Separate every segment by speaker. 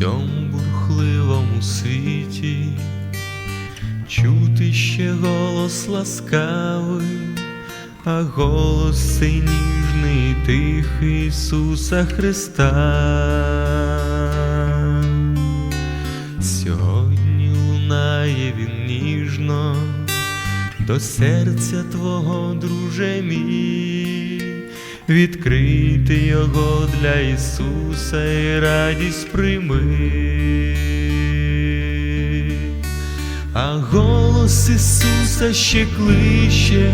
Speaker 1: цьому бурхливому світі, чути ще голос ласкавий, а голос цей ніжний і тихий Ісуса Христа. Сьогодні лунає він ніжно до серця Твого, друже мій, відкрити його для Ісуса і радість прийми. А голос Ісуса ще кличе,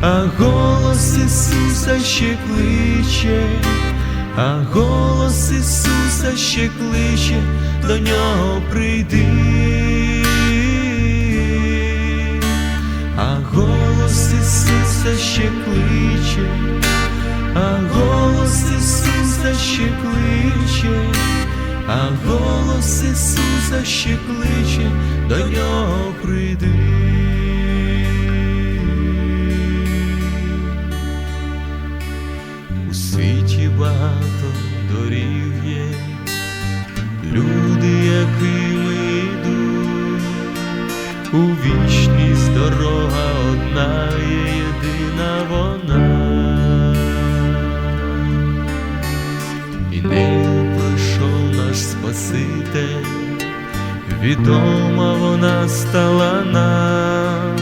Speaker 1: а голос Ісуса ще кличе, а голос Ісуса ще кличе, до нього прийди. А голос Ісуса ще кличе, а голос Ісуса ще кличе, а голос Ісуса ще кличе, до нього прийди. У світі багато доріг є, люди, якими йдуть, у вічність дорога одна є відома вона стала нам,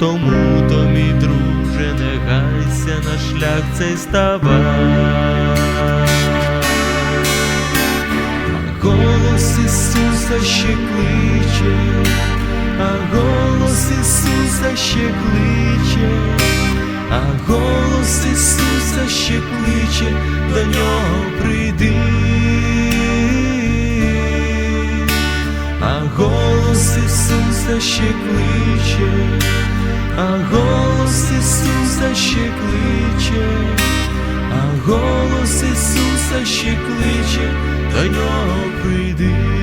Speaker 1: тому то, мій друже, не гайся на шлях цей ставай. Голос Ісуса ще кличе, а голос Ісуса ще кличе, а голос Ісуса ще кличе, до нього голос Ісуса ще кличе, а голос Ісуса ще кличе, а голос Ісуса ще кличе, до нього прийди.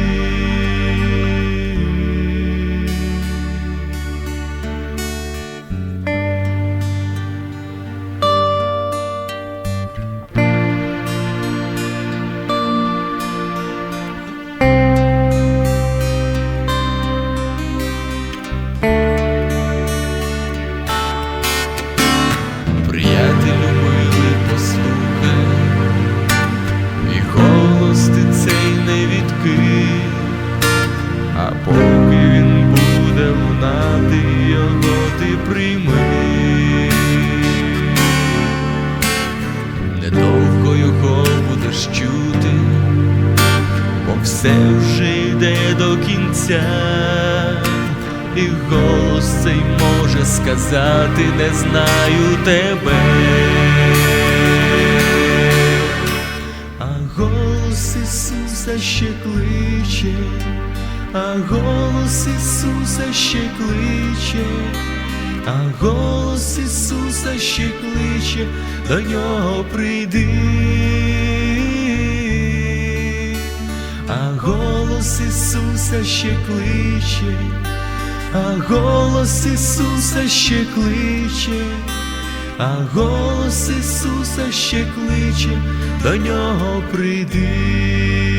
Speaker 1: Його чути, бо все вже йде до кінця. І голос цей може сказати, не знаю тебе. А голос Ісуса ще кличе, а голос Ісуса ще кличе, а голос Ісуса ще кличе, до нього прийди. А голос Ісуса ще кличе, а голос Ісуса ще кличе, а голос Ісуса ще кличе, до нього прийди.